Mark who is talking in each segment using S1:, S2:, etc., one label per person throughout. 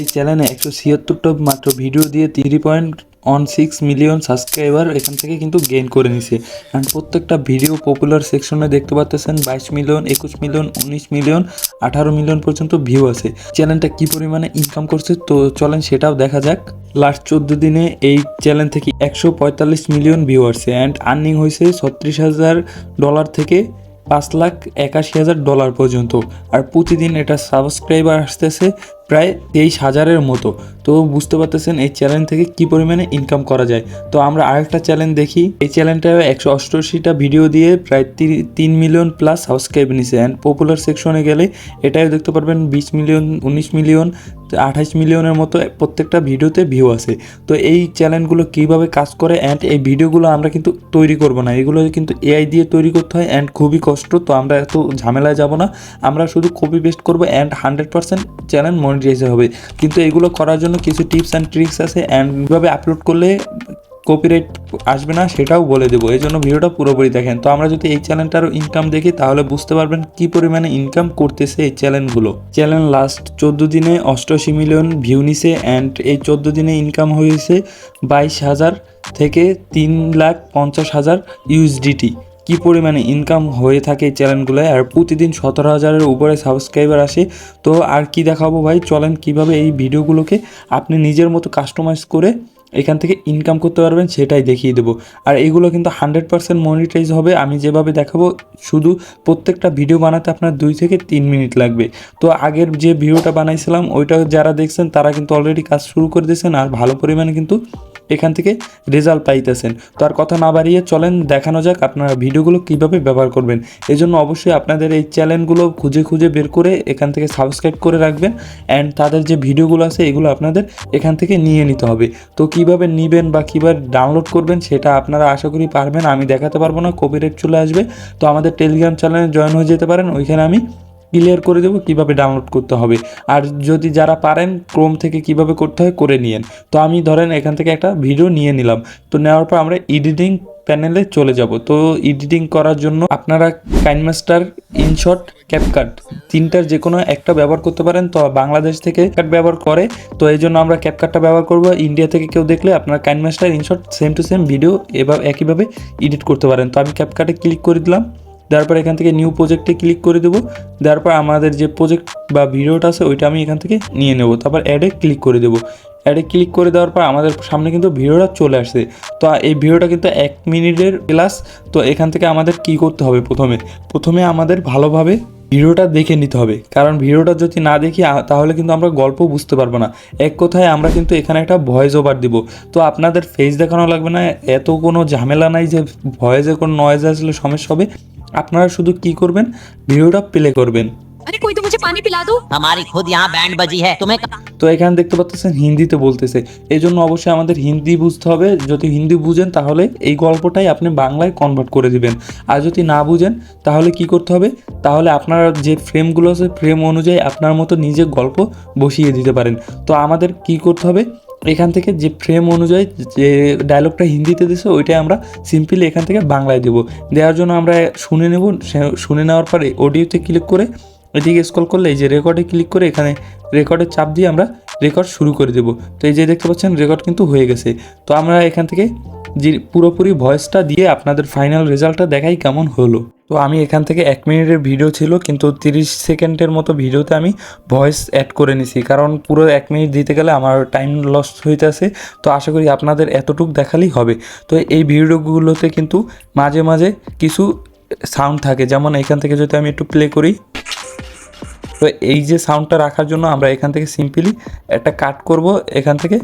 S1: এই চ্যানেলে একশো ছিয়াত্তরটা মাত্র ভিডিও দিয়ে three point one six million subscriber এখান থেকে কিন্তু গেইন করে নিছে। অ্যান্ড প্রত্যেকটা ভিডিও পপুলার সেকশনে দেখতে পাচ্ছেন বাইশ মিলিয়ন একুশ মিলিয়ন উনিশ মিলিয়ন আঠারো মিলিয়ন পর্যন্ত ভিউ আছে। চ্যানেলটা কি পরিমাণে ইনকাম করছে? তো চলেন সেটাও দেখা যাক। লাস্ট চোদ্দ দিনে এই চ্যানেল থেকে একশো পঁয়তাল্লিশ মিলিয়ন ভিউ আসছে অ্যান্ড আর্নিং হয়েছে ছত্রিশ হাজার ডলার থেকে পাঁচ লাখ একাশি হাজার ডলার পর্যন্ত। আর প্রতিদিন এটা সাবস্ক্রাইবার আসতেছে প্রায় তেইশ হাজারের মতো। তো বুঝতে পারতেছেন এই চ্যানেল থেকে কি পরিমাণে ইনকাম করা যায়। তো আমরা আরেকটা চ্যানেল দেখি। এই চ্যানেলটা একশো অষ্টআশিটা ভিডিও দিয়ে প্রায় তিন মিলিয়ন প্লাস সাবস্ক্রাইব নিছে। অ্যান্ড পপুলার সেকশনে গেলে এটাও দেখতে পারবেন বিশ মিলিয়ন উনিশ মিলিয়ন আঠাশ মিলিয়নের মতো প্রত্যেকটা ভিডিওতে ভিউ আছে। তো এই চ্যানেলগুলো কীভাবে কাজ করে অ্যান্ড এই ভিডিওগুলো আমরা কিন্তু তৈরি করব না। এগুলো কিন্তু এআই দিয়ে তৈরি করতে হয় অ্যান্ড খুবই কষ্ট। তো আমরা এত ঝামেলায় যাব না। আমরা শুধু কপি পেস্ট করব and hundred percent channel monetize হবে। কিন্তু এগুলো করার জন্য কিছু টিপস অ্যান্ড ট্রিক্স আছে অ্যান্ড কীভাবে আপলোড করলে কপিরাইট আসবে না সেটাও বলে দেবো। এই জন্য ভিডিওটা পুরোপুরি দেখেন। তো আমরা যদি এই চ্যানেলটারও ইনকাম দেখি, তাহলে বুঝতে পারবেন কি পরিমাণে ইনকাম করতেছে এই চ্যানেলগুলো চ্যানেল লাস্ট চোদ্দ দিনে অষ্টআশি মিলিয়ন ভিউ নিছে অ্যান্ড এই চোদ্দ দিনে ইনকাম হয়েছে বাইশ হাজার থেকে তিন লাখ পঞ্চাশ হাজার ইউএসডিটি কি পরিমাণে ইনকাম হয়ে থাকে এই চ্যানেলগুলোয় আর প্রতিদিন সতেরো হাজারের উপরে সাবস্ক্রাইবার আসে, তো আর কি দেখাবো ভাই? চলেন কীভাবে এই ভিডিওগুলোকে আপনি নিজের মতো কাস্টমাইজ করে এখান থেকে ইনকাম করতে পারবেন সেটাই দেখিয়ে দেবো। আর এগুলো কিন্তু হান্ড্রেড পার্সেন্ট মনিটাইজ হবে, আমি যেভাবে দেখাবো শুধু প্রত্যেকটা ভিডিও বানাতে আপনার দুই থেকে তিন মিনিট লাগবে। তো আগের যে ভিডিওটা বানাইছিলাম, ওইটা যারা দেখছেন তারা কিন্তু অলরেডি কাজ শুরু করে দিয়েছেন, আর ভালো পরিমাণে কিন্তু এখান থেকে রেজাল্ট পাইতেছেন। তো আর কথা না বাড়িয়ে চলেন, দেখানো যাক আপনারা ভিডিওগুলো কীভাবে ব্যবহার করবেন। এই জন্য অবশ্যই আপনাদের এই চ্যানেলগুলো খুঁজে খুঁজে বের করে এখান থেকে সাবস্ক্রাইব করে রাখবেন অ্যান্ড তাদের যে ভিডিওগুলো আছে এগুলো আপনাদের এখান থেকে নিয়ে নিতে হবে। তো কীভাবে নেবেন বা কীভাবে ডাউনলোড করবেন সেটা আপনারা আশা করি পারবেন, আমি দেখাতে পারব না কপিরাইট চলে আসবে। তো আমাদের টেলিগ্রাম চ্যানেলে জয়েন হয়ে যেতে পারেন, ওইখানে আমি ক্লিয়ার করে দেবো কীভাবে ডাউনলোড করতে হবে। আর যদি যারা পারেন ক্রোম থেকে কীভাবে করতে হয় করে নিয়েন। তো আমি ধরেন এখান থেকে একটা ভিডিও নিয়ে নিলাম। তো নেওয়ার পর আমরা এডিটিং প্যানেলে চলে যাব। তো এডিটিং করার জন্য আপনারা কাইনমাস্টার ইনশট ক্যাপকাট তিনটার যে কোনো একটা ব্যবহার করতে পারেন। তো বাংলাদেশ থেকে কাট ব্যবহার করে। তো এই জন্য আমরা ক্যাপকাটটা ব্যবহার করব। ইন্ডিয়া থেকে কেউ দেখলে আপনারা KineMaster InShot same to same video এভাবে একইভাবে এডিট করতে পারেন। তো আমি ক্যাপকাটে ক্লিক করে দিলাম। দেওয়ার পর এখান থেকে নিউ প্রজেক্টে ক্লিক করে দেবো। দেওয়ার পর আমাদের যে প্রজেক্ট বা ভিডিওটা আছে, ওইটা আমি এখান থেকে নিয়ে নেব। তারপর অ্যাডে ক্লিক করে দেবো। অ্যাডে ক্লিক করে দেওয়ার পর আমাদের সামনে কিন্তু ভিডিওটা চলে আসছে। তো এই ভিডিওটা কিন্তু এক মিনিটের ক্লাস তো এখান থেকে আমাদের কি করতে হবে প্রথমে? প্রথমে আমাদের ভালোভাবে ভিডিওটা দেখে নিতে হবে। কারণ ভিডিওটা যদি না দেখি তাহলে কিন্তু আমরা গল্প বুঝতে পারব না। এক কথায় আমরা কিন্তু এখানে একটা ভয়েস ওভার দিব। তো আপনাদের ফেস দেখানো লাগবে না। এত কোনো ঝামেলা নাই যে ভয়েসে কোনো নয়েজ আসলে সমস্যা হবে। আপনারা শুধু কি করবেন ভিডিওটা প্লে করবেন
S2: अरे कोई तो मुझे पानी पिला दो
S3: हमारी खुद यहाँ बैंड बजी है तुम्हें कहाँ
S1: তো এখানে দেখতে পাচ্ছেন হিন্দিতে বলতেছে এই জন্য অবশ্যই আমাদের হিন্দি বুঝতে হবে যদি হিন্দি বুঝেন তাহলে এই গল্পটাই আপনি বাংলায় কনভার্ট করে দিবেন আর যদি না বুঝেন তাহলে কি করতে হবে তাহলে আপনার যে ফ্রেমগুলো আছে ফ্রেম অনুযায়ী আপনার মতো নিজে গল্প বসিয়ে দিতে পারেন তো আমাদের কি করতে হবে এখান থেকে যে ফ্রেম অনুযায়ী যে ডায়লগটা হিন্দিতে দিছে, ওইটাই আমরা সিম্পলি এখান থেকে বাংলায় দেবো। দেওয়ার জন্য আমরা শুনে নেব শুনে নেওয়ার পরে অডিওতে ক্লিক করে, এদিকে স্কল করলে এই যে রেকর্ডে ক্লিক করে এখানে রেকর্ডের চাপ দিয়ে আমরা রেকর্ড শুরু করে দেব। তো এই যে দেখতে পাচ্ছেন, রেকর্ড কিন্তু হয়ে গেছে। তো আমরা এখান থেকে যে পুরোপুরি ভয়েসটা দিয়ে আপনাদের ফাইনাল রেজাল্টটা দেখাই কেমন হলো। তো আমি এখান থেকে এক মিনিটের ভিডিও ছিল, কিন্তু তিরিশ সেকেন্ডের মতো ভিডিওতে আমি ভয়েস অ্যাড করে নিছি। কারণ পুরো এক মিনিট দিতে গেলে আমার টাইম লস হইতেছে। তো আশা করি আপনাদের এতটুক দেখালেই হবে। তো এই ভিডিওগুলোতে কিন্তু মাঝে মাঝে কিছু সাউন্ড থাকে। যেমন এখান থেকে যদি আমি একটু প্লে করি। তো এই যে সাউন্ডটা রাখার জন্য আমরা এখান থেকে সিম্পলি একটা কাট করব, এখান থেকে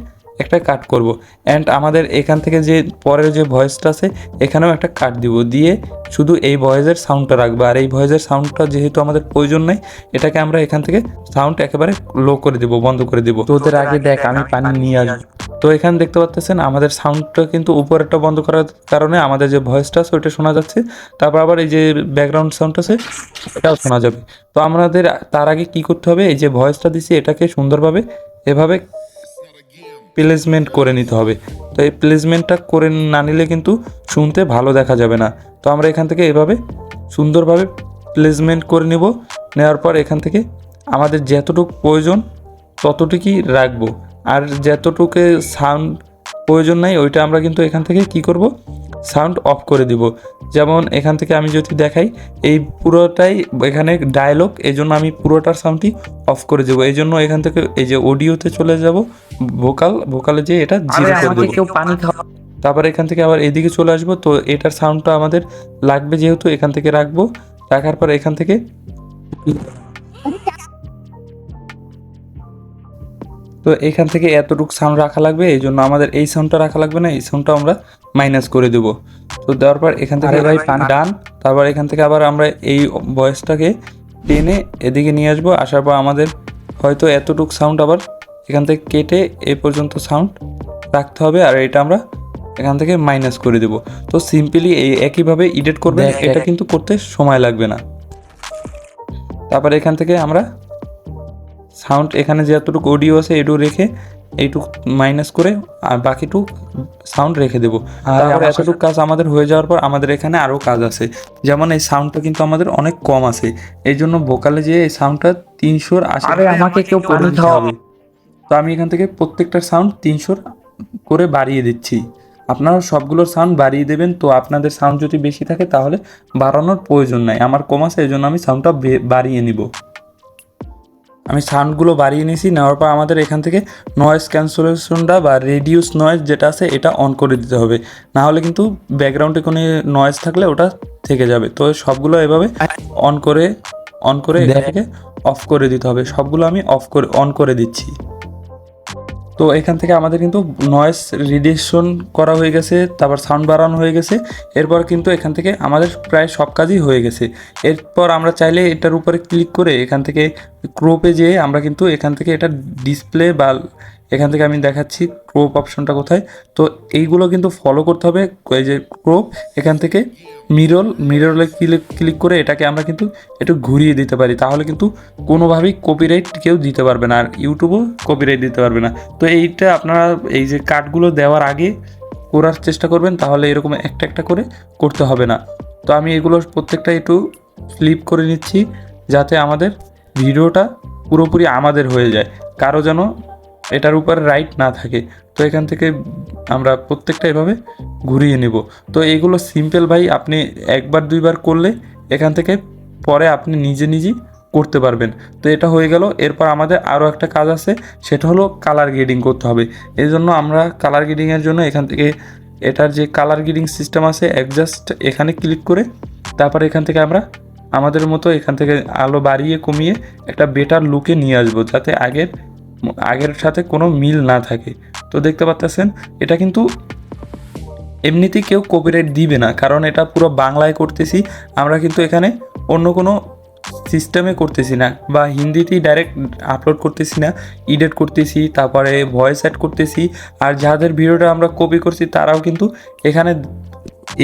S1: একটা কাট করব। অ্যান্ড আমাদের এখান থেকে যে পরের যে ভয়েসটা আছে, এখানেও একটা কাট দিব। দিয়ে শুধু এই ভয়েসের সাউন্ডটা রাখব। আর এই ভয়েসের সাউন্ডটা যেহেতু আমাদের প্রয়োজন নেই, এটাকে আমরা এখান থেকে সাউন্ড একেবারে লো করে দিব, বন্ধ করে দিব। তোদের আগে দেখ, আমি পানি নিয়ে আসব। তো এখানে দেখতে পাচ্ছেন আমাদের সাউন্ডটা কিন্তু উপরেরটা বন্ধ করার কারণে আমাদের যে ভয়েসটা আছে, ওইটা শোনা যাচ্ছে। তারপর আবার এই যে ব্যাকগ্রাউন্ড সাউন্ড আছে, এটাও শোনা যাবে। তো আমাদের তার আগে কি করতে হবে, এই যে ভয়েসটা দিছি, এটাকে সুন্দরভাবে এভাবে প্লেসমেন্ট করে নিতে হবে। তো এই প্লেসমেন্টটা করে না নিলে কিন্তু শুনতে ভালো দেখা যাবে না। তো আমরা এখান থেকে এভাবে সুন্দরভাবে প্লেসমেন্ট করে নেব। নেওয়ার পর এখান থেকে আমাদের যতটুকু প্রয়োজন, ততটুকুই রাখব। আর যতটুকু সাউন্ড প্রয়োজন নাই ওইটা আমরা কিন্তু এখান থেকে কি করব? সাউন্ড অফ করে দিব। যেমন এখান থেকে আমি যদি দেখাই এই পুরোটাই এখানে ডায়লগ এই জন্য আমি পুরোটার সাউন্ডটি অফ করে দেবো। এই জন্য এখান থেকে এই যে অডিওতে চলে যাব ভোকাল ভোকালে যে এটা জিরো করে দেবো।
S4: কেউ পানি খাওয়া
S1: তারপর এখান থেকে আবার এদিকে চলে আসব তো এটার সাউন্ডটা আমাদের লাগবে যেহেতু এখান থেকে রাখব রাখার পর এখান থেকে তো এখান থেকে এতটুকু সাউন্ড রাখা লাগবে এই জন্য আমাদের এই সাউন্ডটা রাখা লাগবে না এই সাউন্ডটা আমরা মাইনাস করে দেবো। তো দেওয়ার পর এখান থেকে
S4: ভাই, পান-
S1: ডান তারপর এখান থেকে আবার আমরা এই ভয়েসটাকে টেনে এদিকে নিয়ে আসব আসার পর আমাদের হয়তো এতটুকু সাউন্ড আবার এখান থেকে কেটে এ পর্যন্ত সাউন্ড রাখতে হবে আর এটা আমরা এখান থেকে মাইনাস করে দেব। তো সিম্পলি এই একইভাবে এডিট করবে এটা কিন্তু করতে সময় লাগবে না। তারপরে এখান থেকে আমরা সাউন্ড এখানে যতটুকু অডিও আছে এটু রেখে এইটুকু মাইনাস করে আর বাকিটুক সাউন্ড রেখে দেবো।
S4: আর
S1: এতটুকু কাজ আমাদের হয়ে যাওয়ার পর আমাদের এখানে আরও কাজ আছে। যেমন এই সাউন্ডটা কিন্তু আমাদের অনেক কম আছে। এই জন্য ভোকালে যে এই সাউন্ডটা তিনশোর আশি
S4: আরে আমাকে কেউ পানি
S1: হবে। তো আমি এখান থেকে প্রত্যেকটার সাউন্ড তিনশোর করে বাড়িয়ে দিচ্ছি। আপনারা সবগুলোর সাউন্ড বাড়িয়ে দেবেন। তো আপনাদের সাউন্ড যদি বেশি থাকে তাহলে বাড়ানোর প্রয়োজন নাই। আমার কম আছে এই জন্য আমি সাউন্ডটা বাড়িয়ে নিব। আমি সাউন্ডগুলো বাড়িয়ে নিয়েছি নেওয়ার পর আমাদের এখান থেকে নয়েজ ক্যান্সেলেশনটা বা রেডিউস নয়েজ যেটা আছে এটা অন করে দিতে হবে। না হলে কিন্তু ব্যাকগ্রাউন্ডে কোনো নয়েজ থাকলে ওটা থেকে যাবে। তো সবগুলো এভাবে অন করে অন করে এখান থেকে অফ করে দিতে হবে। সবগুলো আমি অফ করে অন করে দিচ্ছি। তো এখান থেকে আমাদের কিন্তু নয়েস রিডিউশন করা হয়ে গেছে, তারপর সাউন্ড বাড়ানো হয়ে গেছে, এরপর কিন্তু এখান থেকে আমাদের প্রায় সব কাজই হয়ে গেছে। এরপর আমরা চাইলে এটার উপরে ক্লিক করে এখান থেকে ক্রোপে যেয়ে আমরা কিন্তু এখান থেকে এটা ডিসপ্লে বা এখান থেকে আমি দেখাচ্ছি ক্রোপ অপশনটা কোথায়। তো এইগুলো কিন্তু ফলো করতে হবে, এই যে ক্রোপ এখান থেকে মিরল মিরলে ক্লিক ক্লিক করে এটাকে আমরা কিন্তু একটু ঘুরিয়ে দিতে পারি। তাহলে কিন্তু কোনোভাবেই কপিরাইট কেউ দিতে পারবে না, আর ইউটিউবও কপিরাইট দিতে পারবে না। তো এইটা আপনারা এই যে কার্ডগুলো দেওয়ার আগে করার চেষ্টা করবেন, তাহলে এরকম একটা একটা করে করতে হবে না। তো আমি এগুলো প্রত্যেকটা একটু ফ্লিপ করে নিচ্ছি, যাতে আমাদের ভিডিওটা পুরোপুরি আমাদের হয়ে যায়। কারও যেন এটার উপর রাইট না থাকে, তো এখান থেকে আমরা প্রত্যেকটা এভাবে ঘুরিয়ে নেব। তো এগুলো সিম্পল ভাই, আপনি একবার দুইবার করলে এখান থেকে পরে আপনি নিজে নিজেই করতে পারবেন। তো এটা হয়ে গেল, এরপর আমাদের আরও একটা কাজ আছে, সেটা হলো কালার গ্রেডিং করতে হবে। এই জন্য আমরা কালার গ্রেডিংয়ের জন্য এখান থেকে এটার যে কালার গ্রেডিং সিস্টেম আছে অ্যাডজাস্ট এখানে ক্লিক করে তারপর এখান থেকে আমরা আমাদের মতো এখান থেকে আলো বাড়িয়ে কমিয়ে একটা বেটার লুকে নিয়ে আসব, যাতে আগের আগের সাথে কোনো মিল না থাকে। তো দেখতে পাচ্ছেন, এটা কিন্তু এমনিতেই কেউ কপিরাইট দিবে না, কারণ এটা পুরো বাংলায় করতেছি, আমরা কিন্তু এখানে অন্য কোনো সিস্টেমে করতেছি না বা হিন্দিতেই ডাইরেক্ট আপলোড করতেছি না এডিট করতেছি, তারপরে ভয়েস অ্যাড করতেছি, আর যাদের ভিডিওটা আমরা কপি করছি, তারাও কিন্তু এখানে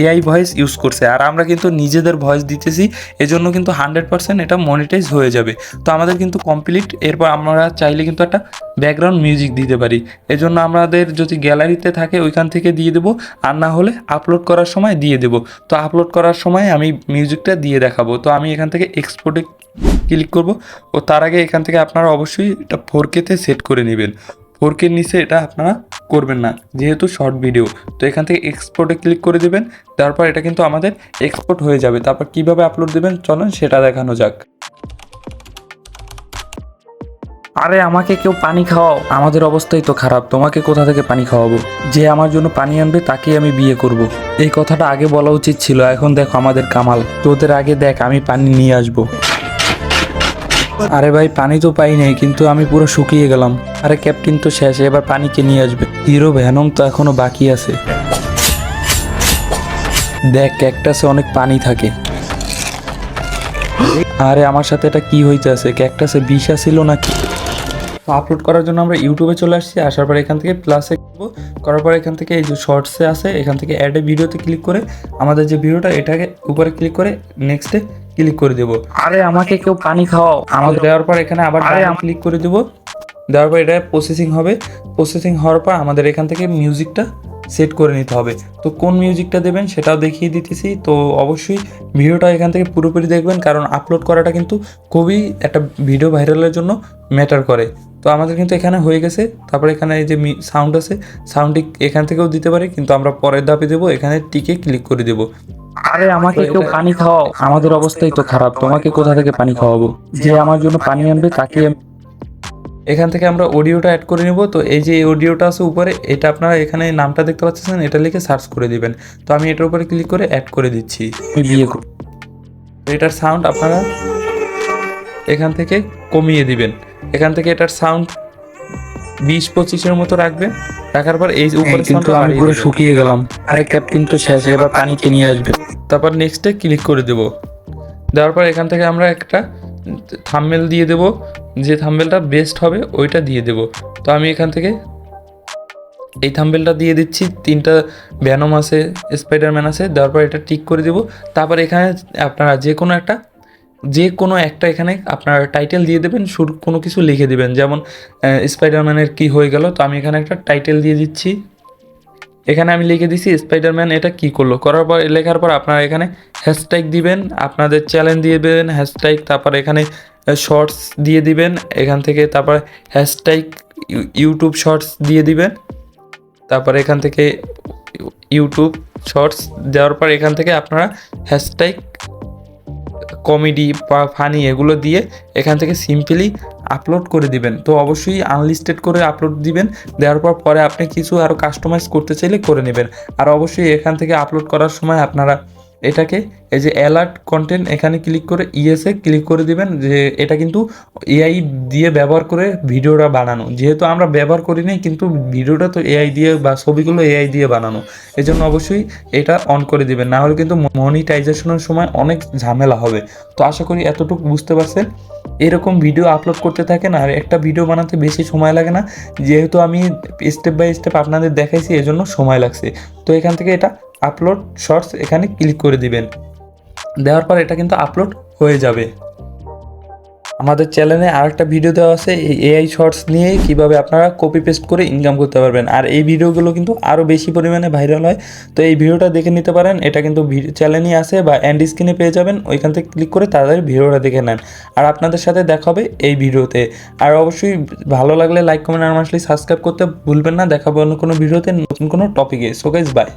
S1: এআই ভয়েস ইউজ করছে। আর আমরা কিন্তু নিজেদের ভয়েস দিতেছি, এজন্য কিন্তু হান্ড্রেড পার্সেন্ট এটা মনিটাইজ হয়ে যাবে। তো আমাদের কিন্তু কমপ্লিট এরপর আমরা চাইলে কিন্তু একটা ব্যাকগ্রাউন্ড মিউজিক দিতে পারি। এজন্য আমাদের যদি গ্যালারিতে থাকে, ওইখান থেকে দিয়ে দেবো। আর না হলে আপলোড করার সময় দিয়ে দেবো। তো আপলোড করার সময় আমি মিউজিকটা দিয়ে দেখাবো। তো আমি এখান থেকে এক্সপোর্টে ক্লিক করব। ও তার আগে এখান থেকে আপনারা অবশ্যই এটা ফোর কেতে সেট করে নেবেন। ফোর কের নিচে এটা আপনারা করবেন না, যেহেতু শর্ট ভিডিও তো এখান থেকে এক্সপোর্টে ক্লিক করে দেবেন, তারপর এটা কিন্তু আমাদের এক্সপোর্ট হয়ে যাবে। তারপর কীভাবে আপলোড দেবেন, চলেন সেটা দেখানো যাক।
S4: আরে, আমাকে কেউ পানি খাওয়াও।
S1: আমাদের অবস্থাই তো খারাপ, তোমাকে কোথা থেকে পানি খাওয়াবো? যে আমার জন্য পানি আনবে, তাকেই আমি বিয়ে করব। এই কথাটা আগে বলা উচিত ছিল, এখন দেখো আমাদের কামাল। তোদের আগে দেখ, আমি পানি নিয়ে আসব। আরে ভাই, পানি তো পাই নাই, কিন্তু আমি পুরো শুকিয়ে গেলাম। আরে ক্যাপ্টেন তো শেষ, এবার পানি কে নিয়ে আসবে? হিরো ভ্যানম তো এখনও বাকি আছে। দেখ, ক্যাকটাসে অনেক পানি থাকে। আরে, আমার সাথে এটা কি হইতে আছে? ক্যাকটাসে বিষ ছিল নাকি? আপলোড করার জন্য আমরা ইউটিউবে চলে আসছি, আসার পর এখান থেকে প্লাসে করার পর এখান থেকে এই যে শর্টসে আছে, এখান থেকে অ্যাডে ভিডিওতে ক্লিক করে আমাদের যে ভিডিওটা এটাকে উপরে ক্লিক করে নেক্সটে ক্লিক করে দেবো।
S4: আরে আমাকে কেউ পানি খাওয়াও।
S1: আমাদের দেওয়ার পর এখানে আবার ক্লিক করে দেবো। দেওয়ার পর এটা প্রসেসিং হবে। প্রসেসিং হওয়ার পর আমাদের এখান থেকে মিউজিকটা সেট করে নিতে হবে। তো কোন মিউজিকটা দেবেন সেটাও দেখিয়ে দিতেছি। তো অবশ্যই ভিডিওটা এখান থেকে পুরোপুরি দেখবেন কারণ আপলোড করাটা কিন্তু খুবই একটা ভিডিও ভাইরালের জন্য ম্যাটার করে। তো আমাদের কিন্তু এখানে হয়ে গেছে। তারপর এখানে এই যে সাউন্ড আছে সাউন্ডটি এখান থেকেও দিতে পারি কিন্তু আমরা পরের ধাপে দেবো। এখানে টিকে ক্লিক করে দেবো।
S4: আরে আমাকে কেউ পানি খাওয়াও। আমাদের অবস্থাই তো খারাপ। তোমাকে কোথা থেকে পানি খাওয়াবো? যে আমার জন্য পানি আনবে তাকে
S1: এখান থেকে আমরা অডিওটা অ্যাড করে নেব। তো এই যে এই অডিওটা আছে উপরে এটা আপনারা এখানে নামটা দেখতে পাচ্ছেন এটা লিখে সার্চ করে দিবেন। তো আমি এটার উপরে ক্লিক করে অ্যাড করে দিচ্ছি।
S4: বিয়ে
S1: এটার সাউন্ড আপনারা এখান থেকে কমিয়ে দিবেন। এখান থেকে এটার সাউন্ড বিশ পঁচিশের মতো রাখবে। রাখার পর এই উপরে
S4: হ্যাঁ, কিন্তু আমি পুরো শুকিয়ে গেলাম। আরে ক্যাপ্টেন কিন্তু শেষ এবার পানিকে নিয়ে আসবে।
S1: তারপর নেক্সটে ক্লিক করে দেব। দেওয়ার পর এখান থেকে আমরা একটা থাম্বেল দিয়ে দেব। যে থাম্বেলটা বেস্ট হবে ওইটা দিয়ে দেব। তো আমি এখান থেকে এই থাম্বেলটা দিয়ে দিচ্ছি। তিনটা ব্যানম আছে স্পাইডারম্যান আছে। দেওয়ার পর এটা টিক করে দেব। তারপর এখানে আপনারা যে কোনো একটা যে কোনো একটা এখানে আপনার টাইটেল দিয়ে দেবেন শুরু কোনো কিছু লিখে দেবেন। যেমন স্পাইডারম্যানের কি হয়ে গেল, তো আমি এখানে একটা টাইটেল দিয়ে দিচ্ছি। এখানে আমি লিখে দিছি স্পাইডারম্যান এটা কি করল? করার পর, লেখার পর আপনারা এখানে হ্যাশট্যাগ দিবেন, আপনাদের চ্যালেঞ্জ দিয়ে দেবেন হ্যাশট্যাগ তারপর এখানে শর্টস দিয়ে দিবেন, এখান থেকে তারপর হ্যাশট্যাগ ইউটিউব শর্টস দিয়ে দিবেন। তারপর এখান থেকে ইউটিউব শর্টস দেওয়ার পর এখান থেকে আপনারা হ্যাশট্যাগ কমেডি বা ফানি এগুলো দিয়ে এখান থেকে সিম্পলি আপলোড করে দিবেন। তো অবশ্যই আনলিস্টেড করে আপলোড দিবেন, দেওয়ার পর পরে আপনি কিছু আরও কাস্টমাইজ করতে চাইলে করে নেবেন। আর অবশ্যই এখান থেকে আপলোড করার সময় আপনারা এটাকে এই যে অ্যালার্ট কন্টেন্ট এখানে ক্লিক করে ইএসএ ক্লিক করে দিবেন যে এটা কিন্তু এআই দিয়ে ব্যবহার করে ভিডিওটা বানানো। যেহেতু আমরা ব্যবহার করি নাই, কিন্তু ভিডিওটা তো এআই দিয়ে বা ছবিগুলো এআই দিয়ে বানানো। এই জন্য অবশ্যই এটা অন করে দিবেন। না হলে কিন্তু মনিটাইজেশনের সময় অনেক ঝামেলা হবে। তো আশা করি এতটুকু বুঝতে পারছেন। এরকম ভিডিও আপলোড করতে থাকেন আর একটা ভিডিও বানাতে বেশি সময় লাগে না। যেহেতু আমি স্টেপ বাই স্টেপ আপনাদের দেখাইছি, এজন্য সময় লাগছে। তো এখান থেকে এটা আপলোড শর্টস এখানে ক্লিক করে দিবেন। দেওয়ার পর এটা কিন্তু আপলোড হয়ে যাবে। আমাদের চ্যানেলে আরেকটা ভিডিও দেওয়া আছে, এই এআই শর্টস নিয়ে কীভাবে আপনারা কপি পেস্ট করে ইনকাম করতে পারবেন। আর এই ভিডিওগুলো কিন্তু আরও বেশি পরিমাণে ভাইরাল হয়। তো এই ভিডিওটা দেখে নিতে পারেন, এটা কিন্তু চ্যানেলই আছে বা এন্ড স্ক্রিনে পেয়ে যাবেন, ওইখান থেকে ক্লিক করে তাড়াতাড়ি ভিডিওটা দেখে নেন। আর আপনাদের সাথে দেখা হবে এই ভিডিওতে আর অবশ্যই ভালো লাগলে লাইক কমেন্ট আর মাসলি সাবস্ক্রাইব করতে ভুলবেন না। দেখাবো অন্য কোনো ভিডিওতে নতুন কোনো টপিকে সো গাইজ বাই